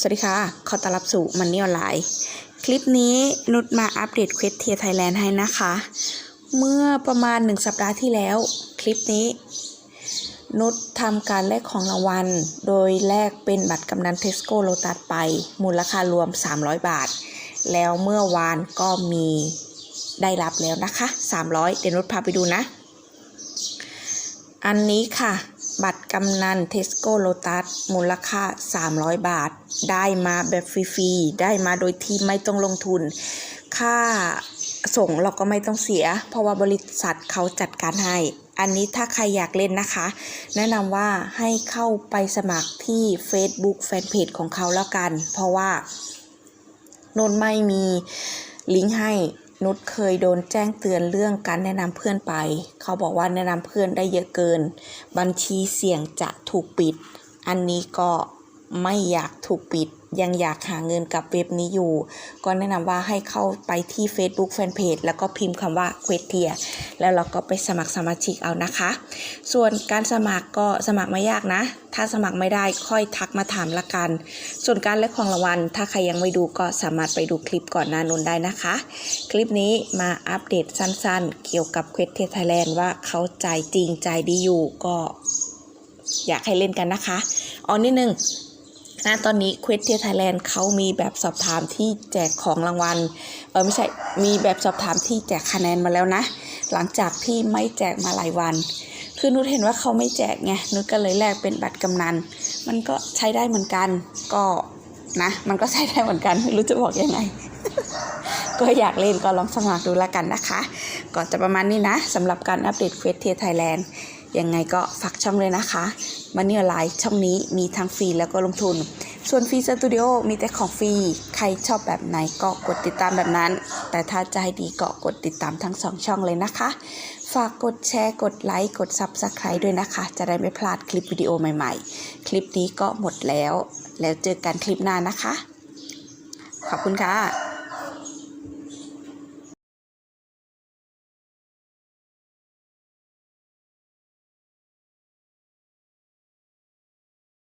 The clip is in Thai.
สวัสดีค่ะ ขอต้อนรับสู่มันนี่ออนไลน์ คลิปนี้นุชมาอัปเดตเควสเทียไทยแลนด์ให้นะคะ เมื่อประมาณหนึ่งสัปดาห์ที่แล้ว คลิปนี้ นุชทำการแลกของรางวัล โดยแลกเป็นบัตรกำนันเทสโก้โลตัสไป มูลค่ารวม 300 บาท แล้วเมื่อวานก็มีได้รับแล้วนะคะ 300 เดี๋ยวนุชพาไปดูนะ อันนี้ค่ะ บัตรกำนันเทสโก้โลตัสมูลค่า 300 บาท ได้มาแบบฟรีๆ ได้มาโดยที่ไม่ต้องลงทุน ค่าส่งเราก็ไม่ต้องเสีย เพราะว่าบริษัทเขาจัดการให้ อันนี้ถ้าใครอยากเล่นนะคะ แนะนำว่าให้เข้าไปสมัครที่ Facebook Fanpage ของเขาแล้วกัน เพราะว่านนไม่มีลิงก์ให้ นุชเคยโดนแจ้งเตือนเรื่องการแนะนำเพื่อนไป เขาบอกว่าแนะนำเพื่อนได้เยอะเกิน บัญชีเสี่ยงจะถูกปิด อันนี้ก็ไม่อยากถูกปิด ยังอยากหาเงินกับเว็บนี้อยู่ ก็แนะนำว่าให้เข้าไปที่ Facebook Fanpage แล้วก็พิมพ์คำว่าเควเทียแล้วเราก็ไปสมัครสมาชิกเอานะคะ ส่วนการสมัครก็สมัครไม่ยากนะ ถ้าสมัครไม่ได้ค่อยทักมาถามละกัน ส่วนการเลือกของรางวัล ถ้าใครยังไม่ดูก็สามารถไปดูคลิปก่อนหน้านนได้นะคะ คลิปนี้มาอัปเดตสั้นๆ เกี่ยวกับเควสเทียไทยแลนด์ว่าเขาใจจริงใจดีอยู่ก็อยากให้เล่นกันนะคะอ๋อนิดนึง นะตอนนี้เควสเทียไทยแลนด์เขามีแบบสอบถามที่แจกของรางวัลเออไม่ใช่มีแบบสอบถามที่แจกคะแนนมาแล้วนะ หลังจากที่ไม่แจกมาหลายวัน คือนุชเห็นว่าเขาไม่แจกไงนุชก็เลยแลกเป็นบัตรกำนัน มันก็ใช้ได้เหมือนกันก็นะ มันก็ใช้ได้เหมือนกันไม่รู้จะบอกยังไงก็อยากเล่นก็ลองสมัครดูแล้วกันนะคะ ก็จะประมาณนี้นะสำหรับการอัปเดตเควสเทียไทยแลนด์ ยังไงก็ฝากช่องเลยนะคะมันนี่ออนไลน์ช่องนี้มีทั้งฟรีแล้วก็ลงทุน ส่วนฟรีสตูดิโอมีแต่ของฟรี ใครชอบแบบไหนก็กดติดตามแบบนั้น แต่ถ้าให้ดีก็กดติดตามทั้งสองช่องเลยนะคะ ฝากกดแชร์ กดไลค์ กด Subscribe ด้วยนะคะ จะได้ไม่พลาดคลิปวิดีโอใหม่ๆ คลิปนี้ก็หมดแล้ว แล้วเจอกันคลิปหน้านะคะ ขอบคุณค่ะ